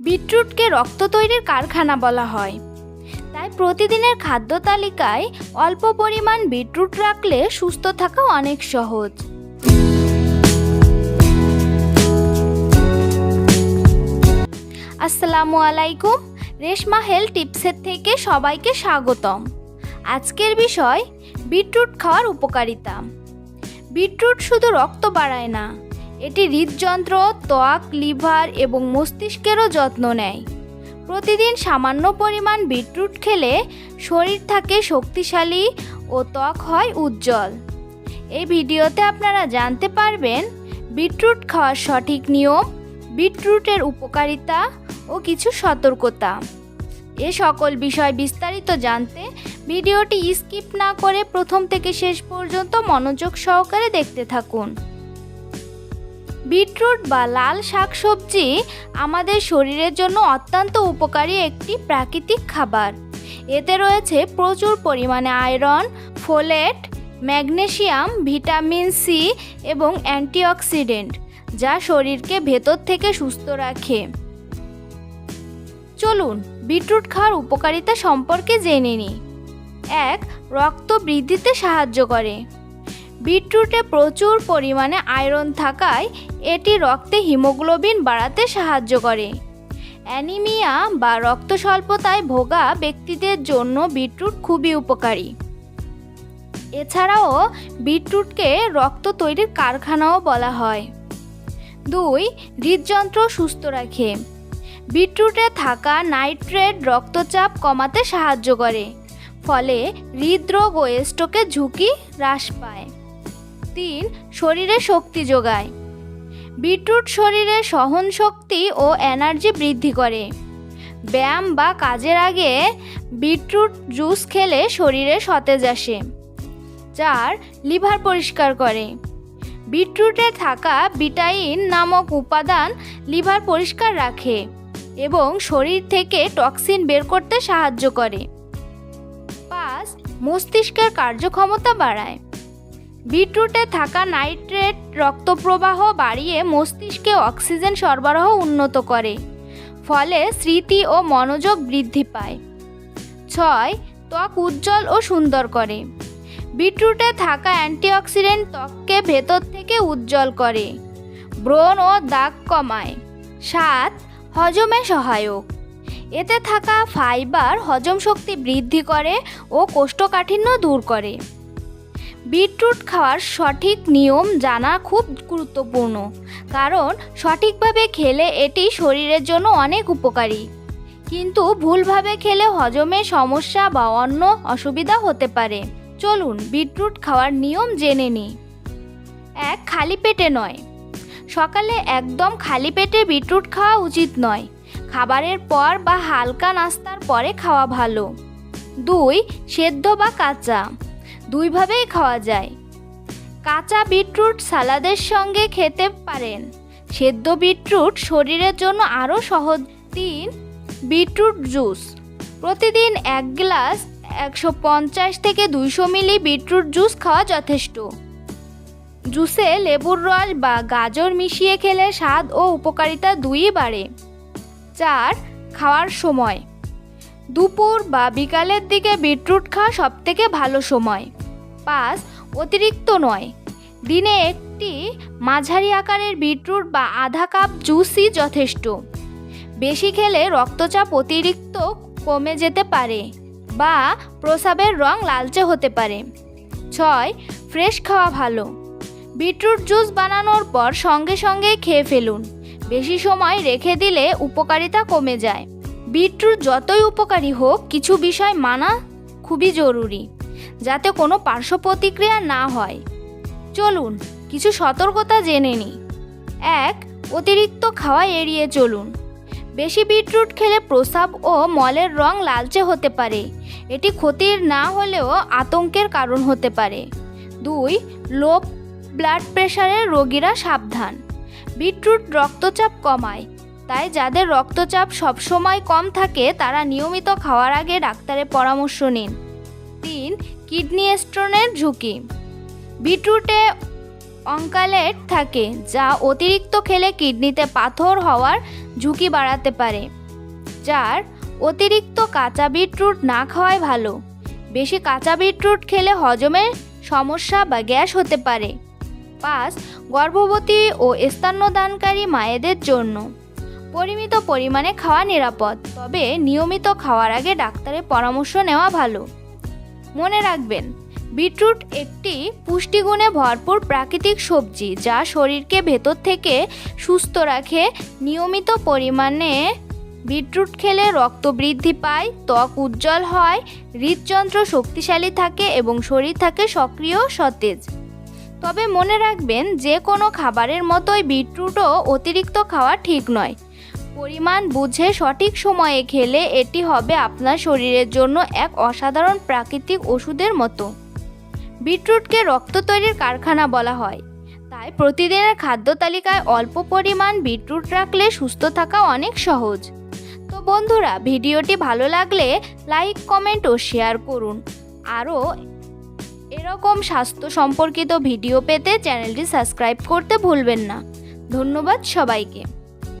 বিটরুটকে রক্ত তৈরির কারখানা বলা হয়। তাই প্রতিদিনের খাদ্য তালিকায় অল্প পরিমাণ বিটরুট রাখলে সুস্থ থাকা অনেক সহজ। আসসালামু আলাইকুম। রেশমা হেলথ টিপসের থেকে সবাইকে স্বাগতম। আজকের বিষয়, বিটরুট খাওয়ার উপকারিতা। বিটরুট শুধু রক্ত বাড়ায় না এটি হৃদযন্ত্র, ত্বক, লিভার এবং মস্তিষ্কেরও যত্ন নেয়। প্রতিদিন সামান্য পরিমাণ বিটরুট খেলে শরীর থাকে শক্তিশালী ও ত্বক হয় উজ্জ্বল। এই ভিডিওতে আপনারা জানতে পারবেন বিটরুট খাওয়ার সঠিক নিয়ম, বিটরুটের উপকারিতা ও কিছু সতর্কতা। এ সকল বিষয় বিস্তারিত জানতে ভিডিওটি স্কিপ না করে প্রথম থেকে শেষ পর্যন্ত মনোযোগ সহকারে দেখতে থাকুন। বিটরুট বা লাল শাকসবজি আমাদের শরীরের জন্য অত্যন্ত উপকারী একটি প্রাকৃতিক খাবার। এতে রয়েছে প্রচুর পরিমাণে iron, folate, magnesium, vitamin C এবং অ্যান্টিঅক্সিডেন্ট, যা শরীরকে ভেতর থেকে সুস্থ রাখে। চলুন বিটরুট খাওয়ার উপকারিতা সম্পর্কে জেনে নিই। এক, রক্ত বৃদ্ধিতে সাহায্য করে। বিটরুটে প্রচুর পরিমাণে আয়রন থাকায় এটি রক্তে হিমোগ্লোবিন বাড়াতে সাহায্য করে। অ্যানিমিয়া বা রক্ত স্বল্পতায় ভোগা ব্যক্তিদের জন্য বিটরুট খুবই উপকারী। এছাড়াও বিটরুটকে রক্ত তৈরির কারখানাও বলা হয়। দুই, হৃদযন্ত্র সুস্থ রাখে। বিটরুটে থাকা নাইট্রেট রক্তচাপ কমাতে সাহায্য করে, ফলে হৃদরোগ ও স্ট্রোকের ঝুঁকি হ্রাস পায়। তিন শরীরে শক্তি যোগায়। বিটরুট শরীরে সহন শক্তি ও এনার্জি বৃদ্ধি করে। ব্যায়াম বা কাজের আগে বিটরুট জুস খেলে শরীরে সতেজ আসে চার লিভার পরিষ্কার করে। বিটরুটে থাকা বিটাইন নামক উপাদান লিভার পরিষ্কার রাখে এবং শরীর থেকে টক্সিন বের করতে সাহায্য করে। পাঁচ মস্তিষ্কের কার্যক্ষমতা বাড়ায়। বিটরুটে থাকা নাইট্রেট রক্তপ্রবাহ বাড়িয়ে মস্তিষ্কে অক্সিজেন সরবরাহ উন্নত করে, ফলে স্মৃতি ও মনোযোগ বৃদ্ধি পায়। ছয়, ত্বক উজ্জ্বল ও সুন্দর করে। বিটরুটে থাকা অ্যান্টিঅক্সিডেন্ট ত্বককে ভেতর থেকে উজ্জ্বল করে, ব্রণ ও দাগ কমায়। সাত, হজমে সহায়ক। এতে থাকা ফাইবার হজম শক্তি বৃদ্ধি করে ও কোষ্ঠকাঠিন্য দূর করে। বিটরুট খাওয়ার সঠিক নিয়ম জানা খুব গুরুত্বপূর্ণ। কারণ, সঠিকভাবে খেলে এটি শরীরের জন্য অনেক উপকারী। কিন্তু ভুলভাবে খেলে হজমে সমস্যা বা অন্য অসুবিধা হতে পারে। চলুন বিটরুট খাওয়ার নিয়ম জেনে নিই। এক, খালি পেটে নয়। সকালে একদম খালি পেটে বিটরুট খাওয়া উচিত নয়। খাবারের পর বা হালকা নাস্তার পরে খাওয়া ভালো। দুই, সেদ্ধ বা কাঁচা। দুইভাবেই খাওয়া যায়। কাঁচা বিটরুট সালাদের সঙ্গে খেতে পারেন। সেদ্ধ বিটরুট শরীরের জন্য আরও সহজ। তিন, বিটরুট জুস। প্রতিদিন এক গ্লাস একশো পঞ্চাশ থেকে দুইশো মিলি বিটরুট জুস খাওয়া যথেষ্ট। জুসে লেবুর রস বা গাজর মিশিয়ে খেলে স্বাদ ও উপকারিতা দুইই বাড়ে। চার, খাওয়ার সময়। দুপুর বা বিকালের দিকে বিটরুট খাওয়া সবথেকে ভালো সময়। পাঁচ অতিরিক্ত নয়। দিনে একটি মাঝারি আকারের বিটরুট বা আধা কাপ জুসই যথেষ্ট। বেশি খেলে রক্তচাপ অতিরিক্ত কমে যেতে পারে বা প্রসাবের রং লালচে হতে পারে। ছয়, ফ্রেশ খাওয়া ভালো। বিটরুট জুস বানানোর পর সঙ্গে সঙ্গেই খেয়ে ফেলুন। বেশি সময় রেখে দিলে উপকারিতা কমে যায়। বিটরুট যতই উপকারী হোক, কিছু বিষয় মানা খুবই জরুরি। যাতে কোনো পার্শ্ব প্রতিক্রিয়া না হয়। চলুন, কিছু সতর্কতা জেনে নিই। এক, অতিরিক্ত খাওয়া এড়িয়ে চলুন। বেশি বিটরুট খেলে প্রসাব ও মলের রং লালচে হতে পারে। এটি ক্ষতির না হলেও আতঙ্কের কারণ হতে পারে। দুই, লো ব্লাড প্রেশারের রোগীরা সাবধান। বিটরুট রক্তচাপ কমায়, তাই যাদের রক্তচাপ সবসময় কম থাকে তারা নিয়মিত খাওয়ার আগে ডাক্তারের পরামর্শ নিন। তিন কিডনি স্টোনের ঝুঁকি। বিটরুটে অঙ্কালেট থাকে, যা অতিরিক্ত খেলে কিডনিতে পাথর হওয়ার ঝুঁকি বাড়াতে পারে চার অতিরিক্ত কাঁচা বিটরুট না খাওয়াই ভালো। বেশি কাঁচা বিটরুট খেলে হজমের সমস্যা বা গ্যাস হতে পারে। পাঁচ, গর্ভবতী ও স্তন্যদানকারী মায়েদের জন্য। পরিমিত পরিমাণে খাওয়া নিরাপদ, তবে নিয়মিত খাওয়ার আগে ডাক্তারের পরামর্শ নেওয়া ভালো। মনে রাখবেন, বিটরুট একটি পুষ্টিগুণে ভরপুর প্রাকৃতিক সবজি যা শরীরকে ভেতর থেকে সুস্থ রাখে। নিয়মিত পরিমাণে বিটরুট খেলে রক্ত বৃদ্ধি পায়, ত্বক উজ্জ্বল হয়, হৃদযন্ত্র শক্তিশালী থাকে এবং শরীর থাকে সক্রিয় সতেজ। তবে মনে রাখবেন, যে কোনো খাবারের মতোই বিটরুটও অতিরিক্ত খাওয়া ঠিক নয়। পরিমাণ বুঝে সঠিক সময়ে খেলে এটি হবে আপনার শরীরের জন্য এক অসাধারণ প্রাকৃতিক ওষুধের মতো। বিটরুটকে রক্ত তৈরির কারখানা বলা হয়। তাই প্রতিদিনের খাদ্য তালিকায় অল্প পরিমাণ বিটরুট রাখলে সুস্থ থাকা অনেক সহজ। তো বন্ধুরা, ভিডিওটি ভালো লাগলে লাইক, কমেন্ট ও শেয়ার করুন। আরও এরকম স্বাস্থ্য সম্পর্কিত ভিডিও পেতে চ্যানেলটি সাবস্ক্রাইব করতে ভুলবেন না। ধন্যবাদ সবাইকে।